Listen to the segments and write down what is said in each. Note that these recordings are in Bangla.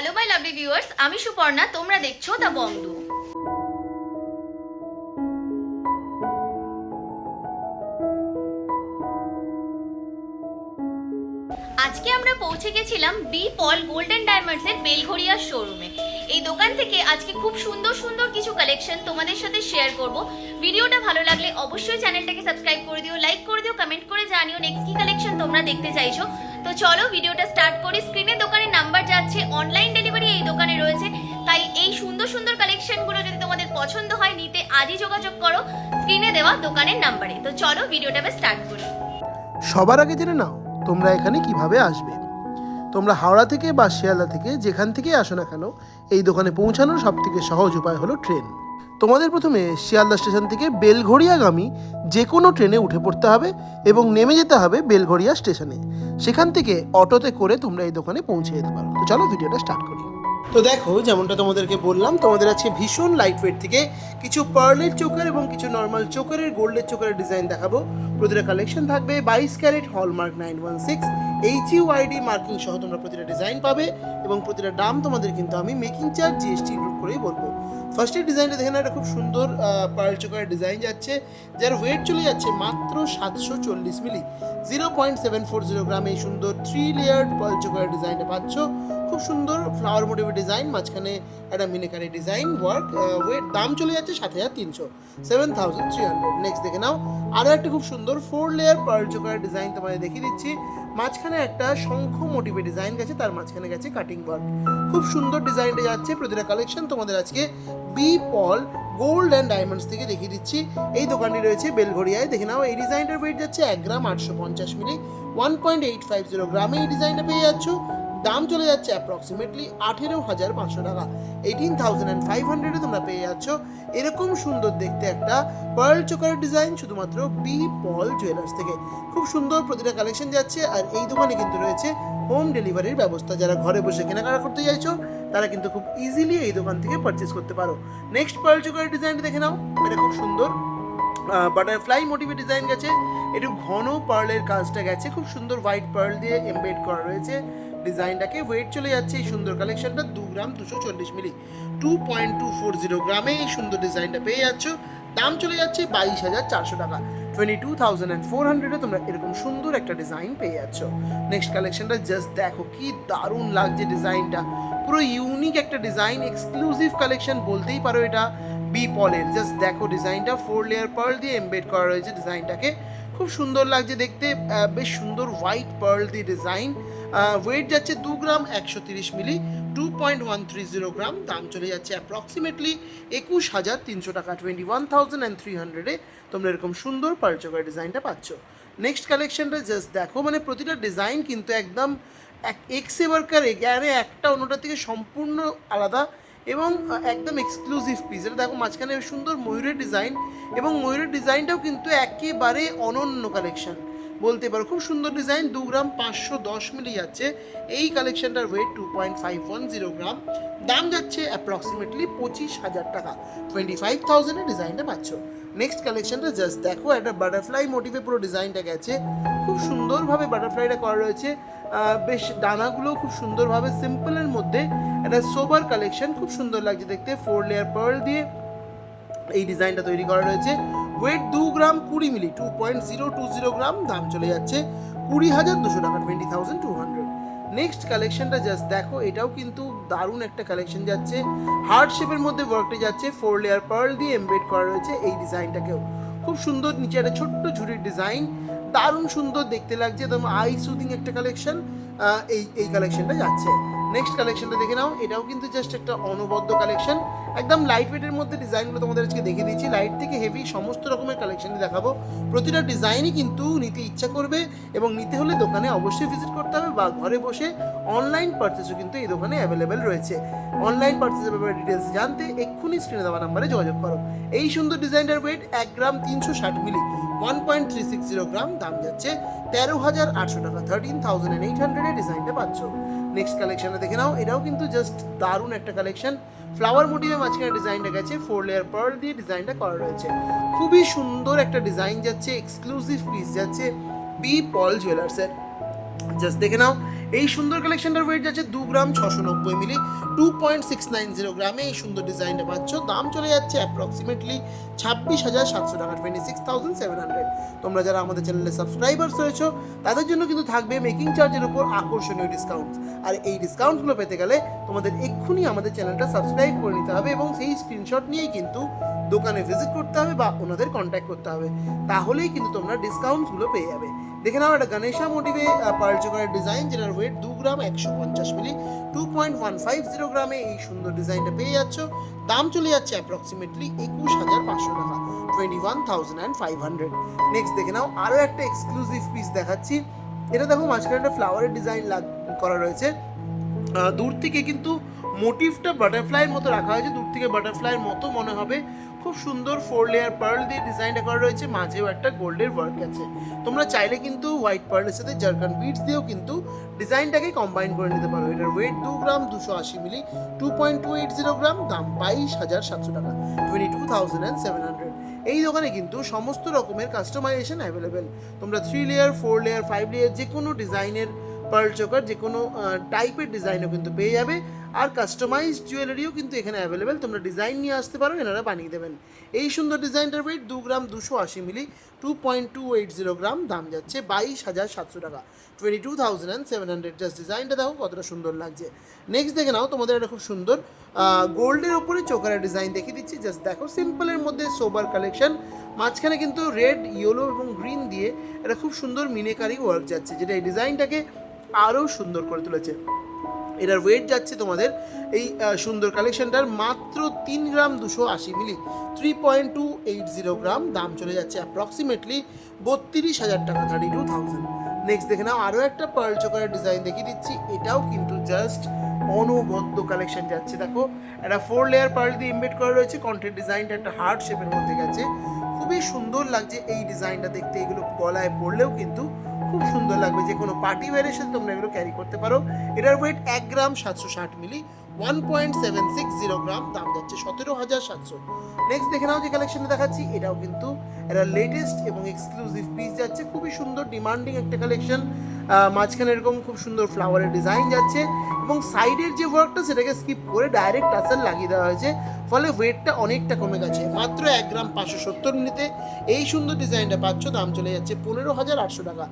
হ্যালো মাই লাভলি ভিউয়ার্স আমি সুপর্ণা, তোমরা দেখছ দ্য বন্ধু আজকে আমরা পৌঁছে গেছিলাম বি পল গোল্ডেন ডায়মন্ডস এর বেলঘড়িয়া শোরুমে এই দোকান থেকে আজকে খুব সুন্দর সুন্দর কিছু কালেকশন তোমাদের সাথে শেয়ার করব। ভিডিওটা ভালো লাগলে অবশ্যই চ্যানেলটাকে সাবস্ক্রাইব করে দিও লাইক করে দিও কমেন্ট করে জানিও। নেক্সট কি কালেকশন তোমরা দেখতে চাইছো? তো চলো ভিডিওটা স্টার্ট করি। স্ক্রিনে দোকানের নাম্বার যাচ্ছে অনলাইন ডেলিভারি এই দোকানে রয়েছে। তাই এই সুন্দর সুন্দর কালেকশনগুলো যদি তোমাদের পছন্দ হয়, নিতে আজই যোগাযোগ করো। স্ক্রিনে দেওয়া দোকানের নাম্বারে তো চলো ভিডিওটা আমি স্টার্ট করি। সবার আগে জেনে নাও, তোমরা এখানে কীভাবে আসবে। তোমরা হাওড়া থেকে বা শিয়ালদা থেকে যেখান থেকেই আসো না কেন, এই দোকানে পৌঁছানোর সব থেকে সহজ উপায় হলো ট্রেন তোমাদের প্রথমে শিয়ালদা স্টেশন থেকে বেলঘড়িয়াগামী যে কোনো ট্রেনে উঠে পড়তে হবে এবং নেমে যেতে হবে বেলঘড়িয়া স্টেশনে। সেখান থেকে অটোতে করে তোমরা এই দোকানে পৌঁছে যেতে পারো। তো চলো ভিডিওটা স্টার্ট করি। তো দেখো, যেমনটা তোমাদেরকে বললাম, তোমাদের আজকে ভীষণ লাইট ওয়েট থেকে কিছু পার্লের চোকার এবং কিছু নর্মাল চোকারের গোল্ডের চোকারের ডিজাইন দেখাবো। প্রতিটা কালেকশন থাকবে বাইশ carat hallmark nine one six H UID marking সহ তোমরা প্রতিটা ডিজাইন পাবে এবং প্রতিটা দাম তোমাদের কিন্তু আমি মেকিং চার্জ জিএসটি ইনক্লুড করেই বলব। ফার্স্টের ডিজাইনটা দেখে না একটা খুব সুন্দর পার্ল চোকারের ডিজাইন যাচ্ছে, যার ওয়েট চলে যাচ্ছে মাত্র সাতশো চল্লিশ milli zero point seven four zero গ্রামে এই সুন্দর থ্রি লেয়ার্ড পার্ল চোকারের ডিজাইনটা পাচ্ছ। খুব সুন্দর ফ্লাওয়ার মোটিভের ডিজাইন মাঝখানে একটা মিনিকারি ডিজাইন ওয়ার্ক ওয়েট দাম চলে যাচ্ছে সাত হাজার তিনশো seven thousand three hundred next দেখে নাও আরও একটা খুব সুন্দর ফোর লেয়ার পার্ল চোকারের ডিজাইন তোমাদের দেখিয়ে দিচ্ছি। মাঝখানে একটা শঙ্খ মোটিভের ডিজাইন গেছে, তার মাঝখানে গেছে কাটিং ওয়ার্ক খুব সুন্দর ডিজাইনটা যাচ্ছে, প্রতিটা কালেকশন তোমাদের আজকে B Paul gold and diamonds থেকে দেখিয়ে দিচ্ছি। এই দোকানটি রয়েছে বেলঘড়িয়ায়। দেখে নাও, এই ডিজাইনটার ওয়েট যাচ্ছে এক গ্রাম আটশো পঞ্চাশ milli one point eight five zero গ্রামে এই ডিজাইনটা পেয়ে যাচ্ছ। দাম চলে যাচ্ছে অ্যাপ্রক্সিমেটলি আঠেরো হাজার পাঁচশো টাকা। এইটিন থাউজেন্ড অ্যান্ড ফাইভ হান্ড্রেডে তোমরা পেয়ে যাচ্ছ এরকম সুন্দর দেখতে একটা পার্ল চোকার ডিজাইন শুধুমাত্র বি পল জুয়েলার্স থেকে। খুব সুন্দর প্রতিটা কালেকশন যাচ্ছে আর এই দোকানে কিন্তু রয়েছে হোম ডেলিভারির ব্যবস্থা। যারা ঘরে বসে কেনাকাটা করতে চাইছো, তারা কিন্তু খুব ইজিলি এই দোকান থেকে পারচেস করতে পারো। নেক্সট পার্ল চোকারের ডিজাইনটা দেখে নাও, এটা খুব সুন্দর। বাটারফ্লাই মোটিভে ডিজাইন গেছে, একটু ঘন পার্লের কাজটা গেছে। খুব সুন্দর হোয়াইট পার্ল দিয়ে এমবেড করা রয়েছে। ডিজাইনটাকে ওয়েট চলে যাচ্ছে এই সুন্দর কালেকশনটা দু গ্রাম দুশো চল্লিশ milli two point two four zero গ্রামে এই সুন্দর ডিজাইনটা পেয়ে যাচ্ছ। দাম চলে যাচ্ছে বাইশ হাজার চারশো টাকা। Twenty two thousand and four হান্ড্রেডে তোমরা এরকম সুন্দর একটা ডিজাইন পেয়ে যাচ্ছ। নেক্সট কালেকশনটা জাস্ট দেখো, কি দারুণ লাগছে ডিজাইনটা। পুরো ইউনিক একটা ডিজাইন এক্সক্লুসিভ কালেকশন বলতেই পারো এটা। বি পলের জাস্ট দেখো ডিজাইনটা ফোর লেয়ার পার্ল দিয়ে এমবেড করা রয়েছে ডিজাইনটাকে। খুব সুন্দর লাগছে দেখতে বেশ সুন্দর হোয়াইট পার্ল দিয়ে ডিজাইন। ওয়েট যাচ্ছে দু গ্রাম একশো তিরিশ milli two point one three zero gram, দাম চলে যাচ্ছে অ্যাপ্রক্সিমেটলি একুশ হাজার তিনশো টাকা twenty one thousand and three হান্ড্রেডে তোমরা এরকম সুন্দর পার্ল চোকার ডিজাইনটা পাচ্ছ। নেক্সট কালেকশনটা জাস্ট দেখো মানে প্রতিটা ডিজাইন কিন্তু একদম এক এক্সে ওয়ার্কার এগারে একটা অন্যটার থেকে সম্পূর্ণ আলাদা এবং একদম এক্সক্লুসিভ পিস এটা দেখো মাঝখানে সুন্দর ময়ূরের ডিজাইন এবং ময়ূরের ডিজাইনটাও কিন্তু একেবারে অনন্য কালেকশন বলতে পারো, খুব সুন্দর ডিজাইন দু গ্রাম পাঁচশো দশ মিলি যাচ্ছে। এই কালেকশনটার weight two point five one zero gram. দাম যাচ্ছে অ্যাপ্রক্সিমেটলি পঁচিশ হাজার টাকা। টোয়েন্টি ফাইভ থাউজেন্ডের ডিজাইনটা পাচ্ছ। নেক্সট কালেকশনটা জাস্ট দেখো, একটা বাটারফ্লাই মোটিভে পুরো ডিজাইনটা গেছে। খুব সুন্দরভাবে বাটারফ্লাইটা করা রয়েছে। বেশ ডানাগুলো খুব সুন্দরভাবে সিম্পলের মধ্যে একটা সোবার কালেকশন খুব সুন্দর লাগছে দেখতে। ফোর লেয়ার পার্ল দিয়ে এই ডিজাইনটা তৈরি করা রয়েছে। ওয়েট দু গ্রাম কুড়ি milli two point zero two zero gram দাম চলে যাচ্ছে কুড়ি হাজার দুশো টাকা twenty thousand two hundred next কালেকশনটা জাস্ট দেখো, এটাও কিন্তু দারুণ একটা কালেকশন যাচ্ছে। হার্ড শেপের মধ্যে ওয়ার্কটা যাচ্ছে ফোর লেয়ার পার্ল দিয়ে এমবেড করা রয়েছে এই ডিজাইনটাকেও খুব সুন্দর, নিচে একটা ছোট্ট ঝুড়ির ডিজাইন দারুণ সুন্দর দেখতে লাগছে, একদম আই সুদিং একটা কালেকশন এই এই কালেকশনটা যাচ্ছে। নেক্সট কালেকশনটা দেখে নাও, এটাও কিন্তু জাস্ট একটা অনবদ্য কালেকশন একদম লাইট ওয়েটের মধ্যে ডিজাইনগুলো তোমাদের আজকে দেখে দিয়েছি। লাইট থেকে হেভি সমস্ত রকমের কালেকশনই দেখাবো। প্রতিটা ডিজাইনই কিন্তু নিতে ইচ্ছা করবে এবং নিতে হলে দোকানে অবশ্যই ভিজিট করতে হবে বা ঘরে বসে অনলাইন পার্চেসও কিন্তু এই দোকানে অ্যাভেলেবেল রয়েছে। অনলাইন পার্চেসের ব্যাপারে ডিটেলস জানতে এক্ষুনি স্ক্রিনে দেওয়া নাম্বারে যোগাযোগ করো। এই সুন্দর ডিজাইনটার ওয়েট এক গ্রাম তিনশো ষাট milli one point three six zero gram, দাম যাচ্ছে তেরো হাজার আটশো টাকা। থার্টিন থাউজেন্ড এইট হান্ড্রেডের ডিজাইনটা পাচ্ছ। নেক্সট কালেকশনে দেখে নাও। এটাও কিন্তু জাস্ট দারুণ একটা কালেকশন ফ্লাওয়ার মোটিভে মাঝখানে ডিজাইনটা গেছে ফোর লেয়ার পার্ল দিয়ে ডিজাইনটা করা রয়েছে। খুবই সুন্দর একটা ডিজাইন যাচ্ছে এক্সক্লুসিভ পিস যাচ্ছে বি পল জুয়েলার্সের জাস্ট দেখে নাও এই সুন্দর কালেকশনটার ওয়েট যাচ্ছে দু গ্রাম ছশো নব্বই milli two point six nine zero গ্রামে এই সুন্দর ডিজাইনটা পাচ্ছ। দাম চলে যাচ্ছে অ্যাপ্রক্সিমেটলি ছাব্বিশ হাজার সাতশো টাকা twenty six thousand seven hundred তোমরা যারা আমাদের চ্যানেলে সাবস্ক্রাইবার্স রয়েছো, তাদের জন্য কিন্তু থাকবে মেকিং চার্জের উপর আকর্ষণীয় ডিসকাউন্ট আর এই ডিসকাউন্টগুলো পেতে গেলে তোমাদের এক্ষুনি আমাদের চ্যানেলটা সাবস্ক্রাইব করে নিতে হবে এবং সেই স্ক্রিনশট নিয়েই কিন্তু দোকানে ভিজিট করতে হবে বা ওনাদের কন্ট্যাক্ট করতে হবে। তাহলেই কিন্তু তোমরা ডিসকাউন্টসগুলো পেয়ে যাবে। দেখে নাও একটা গণেশা মোটিভে পার্ল চোকারের ডিজাইন যেটার ওয়েট দু গ্রাম একশো পঞ্চাশ milli two point one five zero গ্রামে এই সুন্দর ডিজাইনটা পেয়ে যাচ্ছ। দাম চলে যাচ্ছে অ্যাপ্রক্সিমেটলি একুশ হাজার পাঁচশো টাকা twenty one thousand and five hundred next দেখে নাও আরও একটা এক্সক্লুসিভ পিস দেখাচ্ছি। এটা দেখো, মাঝখানে একটা ফ্লাওয়ারের ডিজাইন করা রয়েছে। দূর থেকে কিন্তু মোটিভটা বাটারফ্লাইয়ের মতো রাখা হয়েছে, দূর থেকে বাটারফ্লাইয়ের মতো মনে হবে। খুব সুন্দর ফোর লেয়ার পার্ল দিয়ে ডিজাইনটা করা রয়েছে। মাঝেও একটা গোল্ডের ওয়ার্ক আছে। তোমরা চাইলে কিন্তু হোয়াইট পার্লের সাথে জারকান বিটস দিয়েও কিন্তু ডিজাইনটাকে কম্বাইন করে নিতে পারো। এটার ওয়েট দু গ্রাম দুশো আশি milli two point two eight zero gram, দাম বাইশ হাজার সাতশো টাকা twenty two thousand and seven hundred এই দোকানে কিন্তু সমস্ত রকমের কাস্টমাইজেশন অ্যাভেলেবেল তোমরা three layer four layer five layer যে কোনো ডিজাইনের পার্ল চোকার যে কোনো টাইপের ডিজাইনও কিন্তু পেয়ে যাবে। আর কাস্টমাইজড জুয়েলারিও কিন্তু এখানে অ্যাভেলেবেল তোমরা ডিজাইন নিয়ে আসতে পারো, এনারা বানিয়ে দেবেন। এই সুন্দর ডিজাইনটার ওয়েট দু গ্রাম দুশো আশি milli two point two eight zero gram, দাম যাচ্ছে বাইশ হাজার সাতশো টাকা। Twenty two thousand and seven hundred just ডিজাইনটা দেখো কতটা সুন্দর লাগছে। নেক্সট দেখে নাও, তোমাদের একটা খুব সুন্দর গোল্ডের ওপরে চোকারের ডিজাইন দেখিয়ে দিচ্ছি। জাস্ট দেখো সিম্পলের মধ্যে সোবার কালেকশন মাঝখানে কিন্তু রেড ইয়েলো এবং গ্রিন দিয়ে একটা খুব সুন্দর মিনেকারি ওয়ার্ক যাচ্ছে, যেটা এই ডিজাইনটাকে আরও সুন্দর করে তুলেছে। এটার ওয়েট যাচ্ছে তোমাদের এই সুন্দর কালেকশনটার মাত্র তিন গ্রাম দুশো আশি milli. Three point two eight zero gram, দাম চলে যাচ্ছে অ্যাপ্রক্সিমেটলি বত্রিশ হাজার টাকা থার্টি টু থাউজেন্ড নেক্সট দেখে নাও, আরও একটা পার্ল চোকারের ডিজাইন দেখিয়ে দিচ্ছি, এটাও কিন্তু জাস্ট অনবদ্য কালেকশন যাচ্ছে, দেখো। একটা ফোর লেয়ার পার্ল দিয়ে ইমবেড করা রয়েছে কন্টেন্ট ডিজাইনটা একটা হার্ট শেপের মধ্যে গেছে। খুবই সুন্দর লাগছে এই ডিজাইনটা দেখতে, এগুলো গলায় পড়লেও কিন্তু খুব সুন্দর লাগবে, যে কোনো পার্টি ওয়ারের সাথে তোমরা এগুলো ক্যারি করতে পারো। এটার ওয়েট এক গ্রাম সাতশো ষাট milli one point seven six zero gram, দাম যাচ্ছে সতেরো হাজার সাতশো। নেক্সট দেখে নাও যে কালেকশনটা দেখাচ্ছি, এটাও কিন্তু এটা লেটেস্ট এবং এক্সক্লুসিভ পিস যাচ্ছে, খুবই সুন্দর ডিমান্ডিং একটা কালেকশন মাঝখানে এরকম খুব সুন্দর ফ্লাওয়ারের ডিজাইন যাচ্ছে এবং সাইডের যে ওয়ার্কটা সেটাকে স্কিপ করে ডাইরেক্ট টাসেল লাগিয়ে দেওয়া হয়েছে। ফলে ওয়েটটা অনেকটা কমে গেছে। মাত্র এক গ্রাম পাঁচশো সত্তর মিনিটে এই সুন্দর ডিজাইনটা পাচ্ছ, দাম চলে যাচ্ছে পনেরো হাজার আটশো টাকা।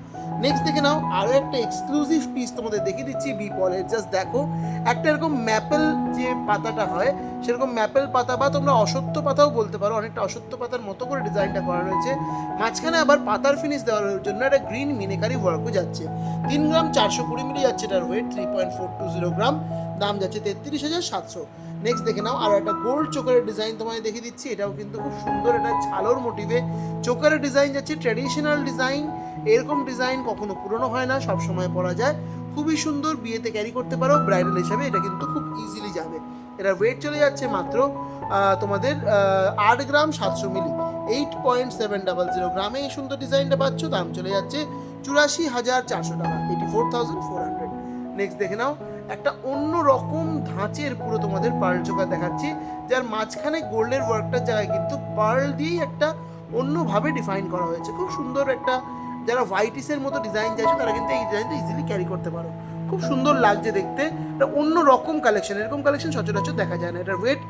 নেক্সট দেখে নাও আরও একটা এক্সক্লুসিভ পিস তোমাদের দেখিয়ে দিচ্ছি বি পলের জাস্ট দেখো। একটা এরকম ম্যাপেল যে পাতাটা হয়, সেরকম ম্যাপেল পাতা বা তোমরা অসত্য পাতাও বলতে পারো, অনেকটা অসত্য পাতার মতো করে ডিজাইনটা করা রয়েছে। মাঝখানে আবার পাতার ফিনিশ দেওয়ার জন্য একটা গ্রিন মিনেকারি ওয়ার্কও যাচ্ছে। তিন গ্রাম চারশো কুড়ি মিলি যাচ্ছে এটার weight three point four two zero gram, দাম যাচ্ছে তেত্রিশ হাজার সাতশো। নেক্সট দেখে নাও, আর একটা গোল্ড চোকারের ডিজাইন তোমায় দেখিয়ে দিচ্ছি। এটাও কিন্তু খুব সুন্দর একটা ছালোর মোটিভে চোকারের ডিজাইন যাচ্ছে ট্র্যাডিশনাল ডিজাইন এরকম ডিজাইন কখনো পুরনো হয় না, সব সময় পরা যায়। খুবই সুন্দর, বিয়েতে ক্যারি করতে পারো ব্রাইডাল হিসাবে এটা কিন্তু খুব ইজিলি যাবে। এটা ওয়েট চলে যাচ্ছে মাত্র তোমাদের আট গ্রাম সাতশো milli. Eight point seven double zero গ্রামে এই সুন্দর ডিজাইনটা পাচ্ছ, দাম চলে যাচ্ছে চুরাশি হাজার চারশো টাকা eighty four thousand four hundred next দেখে নাও একটা অন্য রকম ধাঁচের পুরো তোমাদের পার্ল চোখা দেখাচ্ছি, যার মাঝখানে গোল্ডের ওয়ার্কটা জায়গায় কিন্তু পার্ল দিয়েই একটা অন্যভাবে ডিফাইন করা হয়েছে। খুব সুন্দর একটা, যারা হোয়াইটিসের মতো ডিজাইন চাইছো তারা কিন্তু এই ডিজাইনটা ইজিলি ক্যারি করতে পারো। খুব সুন্দর লাগছে দেখতে। এটা অন্য রকম কালেকশন এরকম কালেকশন সচরাচর দেখা যায় না। এটার ওয়েট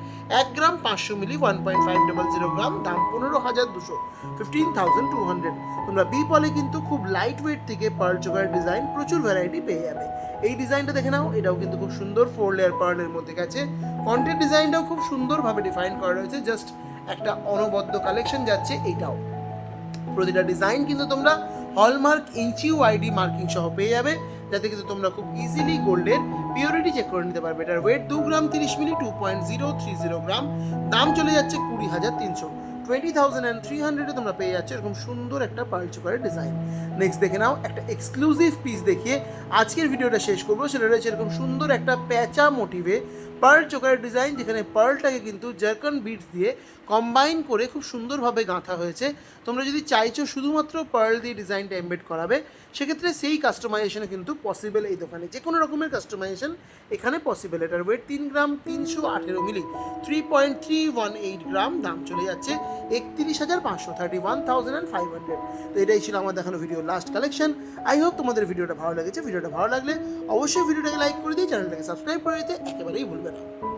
এক গ্রাম পাঁচশো milli one point five double zero gram, দাম পনেরো হাজার দুশো ফিফটিন থাউজেন্ড টু হান্ড্রেড তোমরা বি পলে কিন্তু খুব লাইট ওয়েট থেকে পার্ল চোকার ডিজাইন প্রচুর ভ্যারাইটি পেয়ে যাবে। এই ডিজাইনটা দেখে নাও, এটাও কিন্তু খুব সুন্দর ফোর লেয়ার পার্লের মধ্যে গেছে। কন্টেন্ট ডিজাইনটাও খুব সুন্দরভাবে ডিফাইন করা রয়েছে জাস্ট একটা অনবদ্য কালেকশন যাচ্ছে এইটাও প্রতিটা ডিজাইন কিন্তু তোমরা হলমার্ক এইচইউ আইডি মার্কিং সহ পেয়ে যাবে। যাতে কিন্তু তোমরা খুব ইজিলি গোল্ডের পিওরিটি চেক করে নিতে পারবে। এটার ওয়েট দু গ্রাম তিরিশ milli two point zero three zero gram. দাম চলে যাচ্ছে কুড়ি হাজার তিনশো। টোয়েন্টি থাউজেন্ড অ্যান্ড থ্রি হান্ড্রেডে তোমরা পেয়ে যাচ্ছ এরকম সুন্দর একটা পার্ল চোকারের ডিজাইন নেক্সট দেখে নাও, একটা এক্সক্লুসিভ পিস দেখিয়ে আজকের ভিডিওটা শেষ করব। সেটা রয়েছে এরকম সুন্দর একটা প্যাচা মোটিভে পার্ল চোকারের ডিজাইন, যেখানে পার্লটাকে কিন্তু জার্কন বিটস দিয়ে কম্বাইন করে খুব সুন্দরভাবে গাঁথা হয়েছে। তোমরা যদি চাইছো শুধুমাত্র পার্ল দিয়ে ডিজাইনটা এমবেড করাবে, সেক্ষেত্রে সেই কাস্টমাইজেশনে কিন্তু পসিবল এই দোকানে। যে কোনো রকমের কাস্টমাইজেশন এখানে পসিবল এটার ওয়েট তিন গ্রাম, তিনশো আঠেরো milli. Three point three one eight gram, দাম চলে যাচ্ছে একত্রিশ হাজার পাঁচশো thirty one thousand and five hundred তো এটাই ছিল আমার দেখানো video last collection I hope তোমাদের ভিডিওটা ভালো লেগেছে। ভিডিওটা ভালো লাগলে অবশ্যই ভিডিওটাকে লাইক করে দিয়ে চ্যানেলটাকে সাবস্ক্রাইব করে দিতে একেবারেই ভুলবে না